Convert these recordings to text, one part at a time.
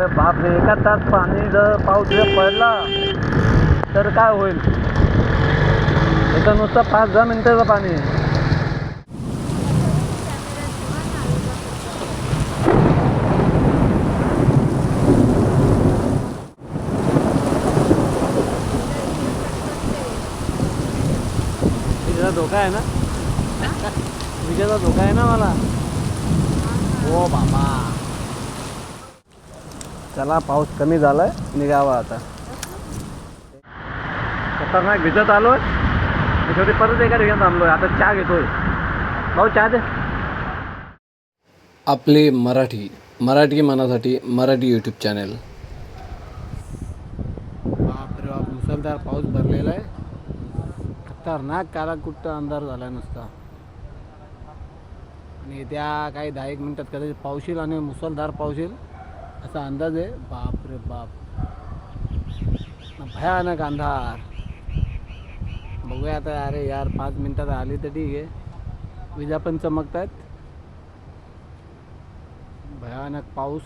अरे बापरे एका तास पाणी जर पाऊस जर पडला तर काय होईल? इथं नुसतं पाच दहा मिनिटाचं पाणी आहे. विजेचा धोका आहे ना? विजेचा धोका आहे ना मला? हो बाबा. चला पाऊस कमी झालाय निघावा आता. खतरनाक भिजत आलोय. आणि शेवटी परत एका ठिकाणी थांबलोय. आता चहा घेतोय. भाऊ चहा दे. आपले मराठी मराठी मनासाठी मराठी यूट्यूब चॅनल बापरे बाप मुसळधार पाऊस भरलेला आहे. खतरनाक काला कुठं अंधार झाला नुसता. आणि येत्या काही दहा एक मिनिटात कदाचित पाऊस येईल आणि मुसळधार पाऊस येईल. असा अंदाज आहे. बाप रे बाप. भयानक अंधार. बघूया आता अरे यार पाच मिनिटात आली तर ठीक आहे. विजा पण चमकतात भयानक पाऊस.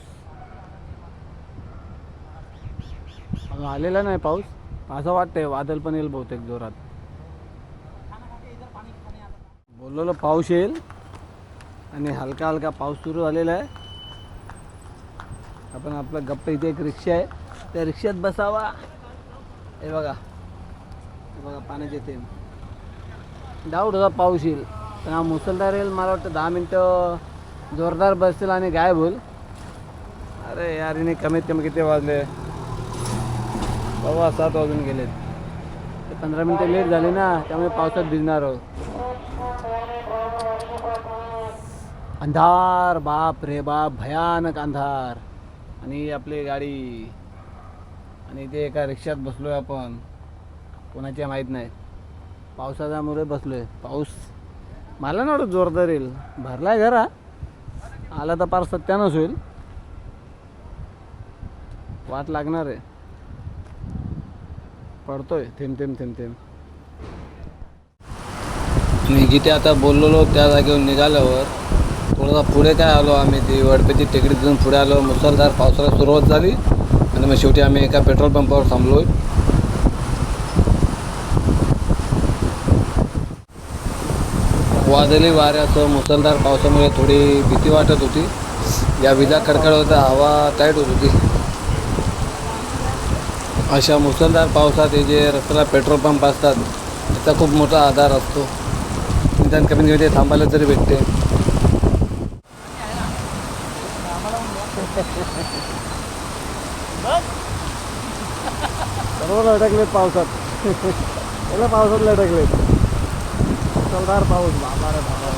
आलेला नाही पाऊस. असं वाटतंय वादळ पण येईल बहुतेक जोरात. बोललेलं पाऊस येईल. आणि हलका हलका पाऊस सुरू झालेला आहे. आपण आपलं गप्प इथे एक रिक्षा आहे. त्या रिक्षात बसावा. हे बघा. हे बघा पाण्याचे ते डाऊट होता पाऊस येईल पण हा मुसळधार येईल मला वाटतं दहा मिनटं जोरदार बसतील आणि गायब होईल. अरे यार हिने कमीत कमी किती वाजले? सव्वा सात वाजून गेलेत. ते पंधरा मिनटं लेट झाले ना त्यामुळे पावसात भिजणार आहोत. अंधार बाप रे बाप भयानक अंधार. आणि आपली गाडी आणि ते एका रिक्षात बसलो आहे आपण. कोणाच्या माहीत नाही. पावसाच्यामुळे आहे पाऊस मला ना जोरदार येईल. आहे घरा आला तर पार सत्यानच होईल. वाट लागणार आहे. पडतोय. थेंब थेंब थेंब थेंब. मी जिथे आता बोललेलो त्या जागेवर निघाल्यावर थोडासा पुढे काय आलो आम्ही ती वडपेची टेकडी तिथून पुढे आलो. मुसळधार पावसाला सुरुवात झाली. आणि मग शेवटी आम्ही एका पेट्रोल पंपावर थांबलो वादळी वाऱ्याचं मुसळधार पावसामुळे थोडी भीती वाटत होती. या विजा कडकड होता हवा टाईट होत होती. अशा मुसळधार पावसात हे जे रस्त्याला पेट्रोल पंप असतात त्याचा खूप मोठा आधार असतो. निदान कमी ते थांबायला तरी भेटते. सर्व लटकलेत पावसात. त्याला पावसात लटकलेत मुसळधार पाऊस बाबा रे बाबा.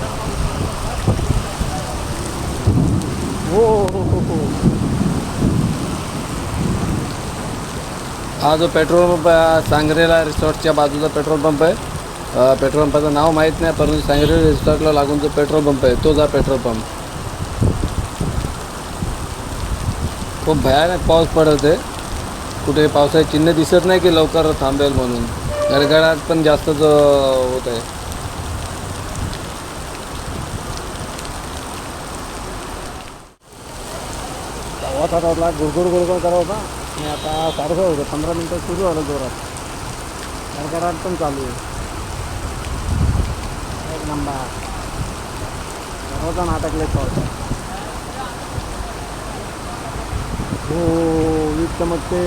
हो हो हो हो. हा जो पेट्रोल पंप आहे सांगरेला रिसॉर्टच्या बाजूचा पेट्रोल पंप आहे. पेट्रोल पंपाचं नाव माहीत नाही परंतु सांगरेला रिसॉर्टला लागून जो पेट्रोल पंप आहे तोच हा पेट्रोल पंप. खूप भयानक पाऊस पडत आहे कुठे पावसाचे चिन्ह दिसत नाही की लवकर थांबेल म्हणून. गडगडाट पण जास्तच होत आहे. सव्वा आता होता गुरगुर गुरगुर करत होता. आणि आता सारखं होतं. पंधरा मिनटं सुरू झालं जोरात. गडगडाट पण चालू आहे. एक नंबर. सर्वजण अटकले पावसात हो वीज चमकते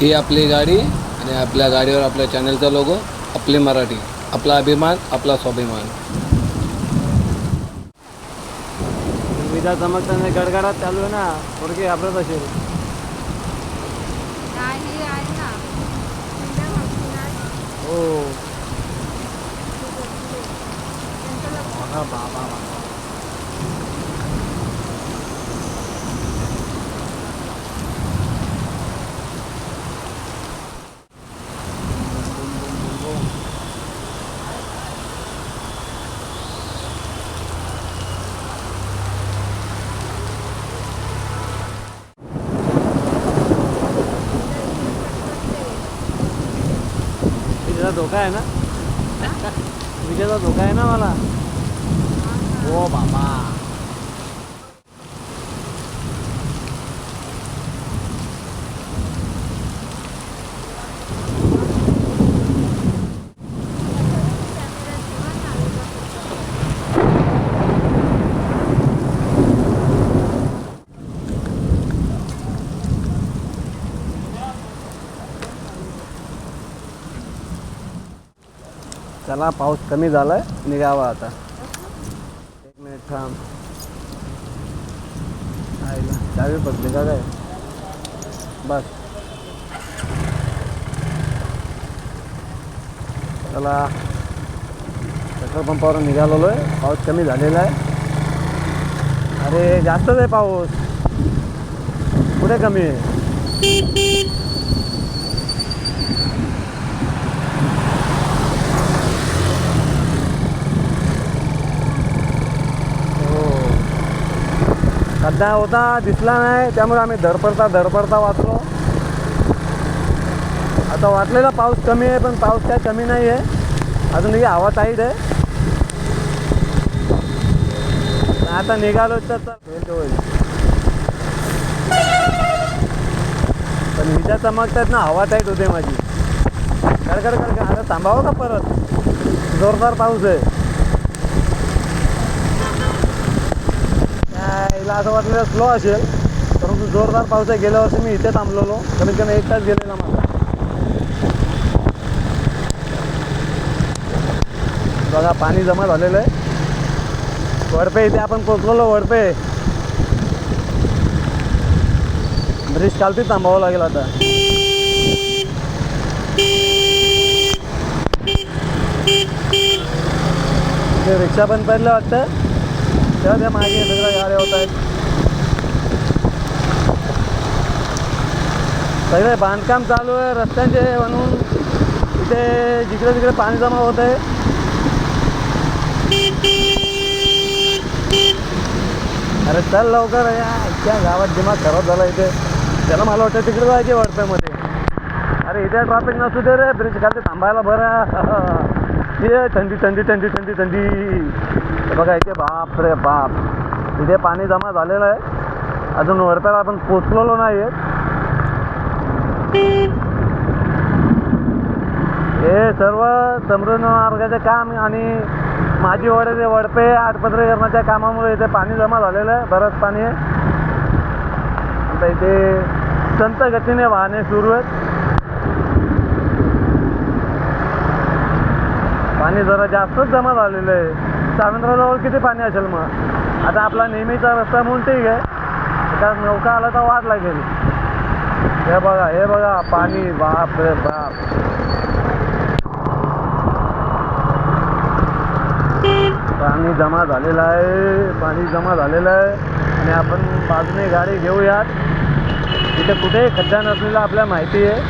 ही आपली गाडी आणि आपल्या गाडीवर आपल्या चॅनलचा लोगो आपली मराठी. आपला अभिमान आपला स्वाभिमान. विजा चमकताना गडगडाट चालू आहे ना थोडकी घाबरत असेल. हो बाबा बाबा बाबा धोका आहे ना? विजेचा धोका आहे ना मला? हो बाबा. चला पाऊस कमी झाला आहे निघावा आता. एक मिनिट थांब. आईला चावी पडते का काय? बस. चला. पेट्रोल पंपावर निघालेलो आहे पाऊस कमी झालेला आहे. अरे जास्तच आहे पाऊस. पुढे कमी आहे हो खड्डा होता दिसला नाही. त्यामुळे आम्ही धडपडता धडपडता वाचलो. आता वाटलेला पाऊस कमी आहे पण पाऊस काय कमी नाही आहे अजूनही हवा टाईट आहे. आता निघालो तर होईल पण विजा चमकतात ना हवा टाईट होते माझी. कर कर. आता थांबावं का परत? जोरदार पाऊस आहे. तिला असं वाटलं स्लो असेल. परंतु जोरदार पाऊस आहे. गेल्या वर्षी मी इथे थांबलेलो. कमीत कमी एक तास गेलेला माझा बघा पाणी जमा झालेलं आहे. वडपे इथे आपण पोचलेलो वडपे. ब्रिज खालती थांबावं लागेल आता. रिक्षा बंद पडलं वाटतं. तेव्हा त्या मागे सगळ्या गाड्या होत आहेत सगळे बांधकाम चालू आहे रस्त्यांचे म्हणून. इथे जिकडे तिकडे पाणी जमा होत आहे. अरे चल लवकर या त्या गावात दिमाग खराब झाला इथे. त्याला मला वाटतं तिकडे जायचे वाटप्यामध्ये अरे इथे ट्रॅफिक नसू दे रे ब्रिज खाली थांबायला बरं ये थंडी थंडी थंडी थंडी थंडी. बघा इथे बाप रे बाप. इथे पाणी जमा झालेलं आहे. अजून वरप्याला आपण पोचलेलो नाही हे सर्व समृद्ध मार्गाचे काम आणि माझी वडे वडपे आटपत्रीकरणाच्या कामामुळे इथे पाणी जमा झालेलं आहे. बरंच पाणी आहे. आता इथे संत गतीने वाहने सुरू आहेत. पाणी जरा जास्तच जमा झालेलं आहे. सावंतराजवळ किती पाणी असेल मग? आता आपला नेहमीचा रस्ता म्हणून ठीक आहे. कारण नौका आला तर वाट लागेल. हे बघा हे बघा पाणी बाप रे बाप. पाणी जमा झालेलं आहे पाणी जमा झालेलं आहे. आणि आपण बाजूने गाडी घेऊयात. इथे कुठेही खड्डा नसलेला आपल्याला माहिती आहे.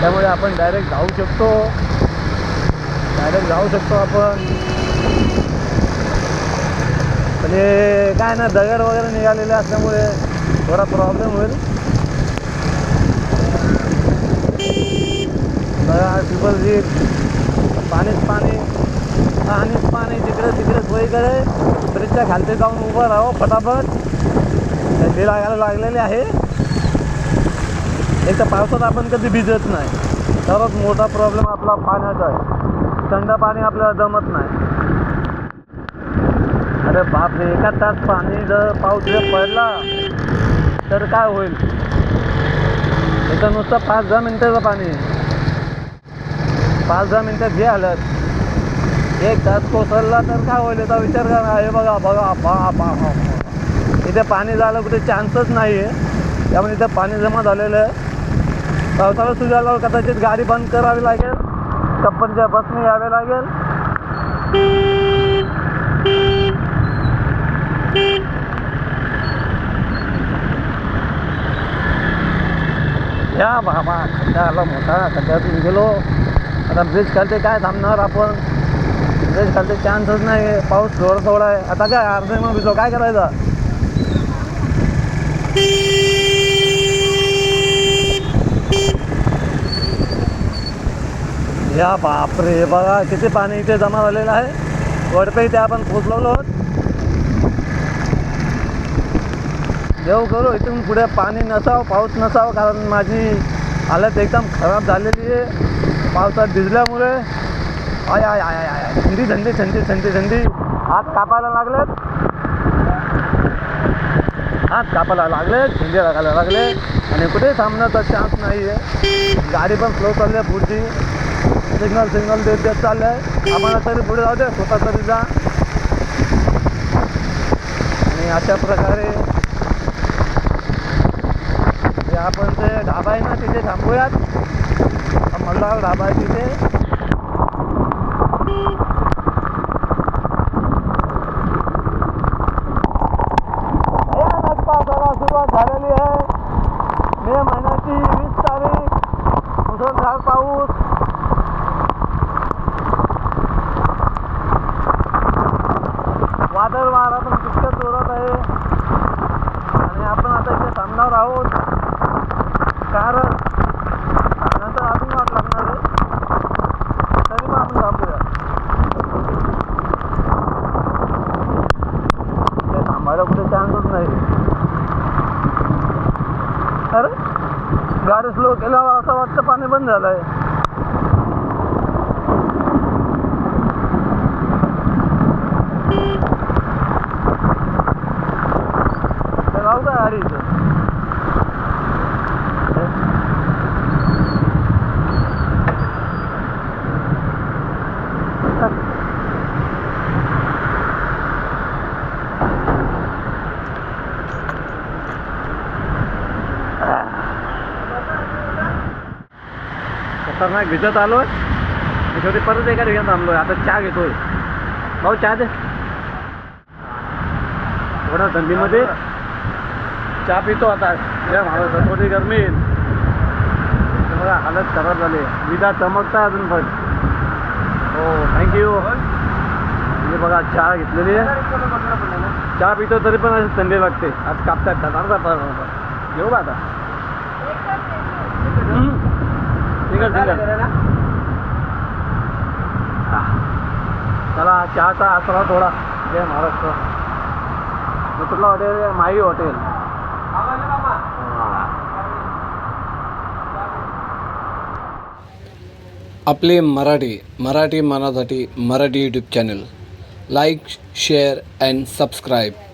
त्यामुळे आपण डायरेक्ट जाऊ शकतो. डायरेक्ट जाऊ शकतो आपण. म्हणजे काय ना दगड वगैरे निघालेले असल्यामुळे थोडा प्रॉब्लेम होईल. ट्रिपल जी पाणीच पाणी. पाणीच पाणी. तिकडे तिकडे सोयीकडे. ब्रिजच्या खालते जाऊन उभं राहावं फटाफट. थंडी लागायला लागलेली आहे. एक तर पावसात आपण कधी भिजत नाही. तरच मोठा प्रॉब्लेम आपला पाण्याचा आहे. थंड पाणी आपल्याला जमत नाही. अरे बापरे एका तास पाणी जर पाऊस जर पडला तर काय होईल? इथं नुसतं पाच दहा मिनिटाचं पाणी पाच दहा मिनिटात जे आलं. एक तास कोसळला तर काय होईल? याचा विचार करा. हे बघा बघा बा बा इथे पाणी झालं कुठे चान्सच नाही आहे त्यामुळे इथे पाणी जमा झालेलं आहे. पावसाळा सुरू झाल्यावर कदाचित गाडी बंद करावी लागेल. कंपनीच्या बसने यावे लागेल. या बाबा खड्डा आला मोठा खड्ड्यातून गेलो आता ब्रिज खालते काय थांबणार आपण? ब्रिज खालते चान्सच नाही पाऊस थोडा थोडा आहे. आता काय अर्धे मग भिजलो काय करायचं? या बापरे बघा किती पाणी इथे जमा झालेलं आहे. वडपे इथे आपण पोचलेलो आहोत. देव करू इथून पुढे पाणी नसावं पाऊस नसावं कारण माझी हालत एकदम खराब झालेली आहे. पावसात भिजल्यामुळे. आय आय आय आय आय. थंडी थंडी थंडी थंडी थंडी. हात कापायला लागलेत. हात कापायला लागले थंडी लागायला लागले आणि कुठे थांबण्याचा चान्स नाही आहे गाडी पण स्लो चालली आहे पुढची. सिग्नल सिग्नल देत देत चाललं आहे आम्हाला तरी पुढे जाऊ दे स्वतः तरी जा. आणि अशा प्रकारे आपण ते ढाबा आहे ना तिथे थांबूयात. हा मल्हार ढाबा आहे तिथे सुरुवात झालेली आहे. मे महिन्याची वीस तारीख. मुसळधार पाऊस वादळ वारा पण तितकं जोरात आहे आणि आपण आता इथे थांबणार आहोत कारण थांबण्याचं अजून वाट लागणार आहे तरी पण आपण थांबूया मला कुठे चान्सच नाही. अरे गाडी स्लो केल्यावर असं वाटतं पाणी बंद झालं आहे ते का गाडी इथं? खतरनाक भिजत आलोय. आणि शेवटी परत एका ठिकाणी थांबलो आता चहा घेतोय. भाऊ चहा दे. थोडा थंडीमध्ये चहा पितो आता. या महाराष्ट्रात थोडी गरमी. हालत खराब झाली. विदा चमकता अजून पण. हो थँक्यू म्हणजे बघा चहा घेतलेली आहे. चहा पितो तरी पण अशी थंडी लागते. आज कापतात. अर्धा घेऊ का आता? चला चहाचा आसरा थोडा. जय महाराष्ट्र. मी कुठलं हॉटेल माई हॉटेल. आपले Marathi Marathi मनासाठी Marathi YouTube channel like share and subscribe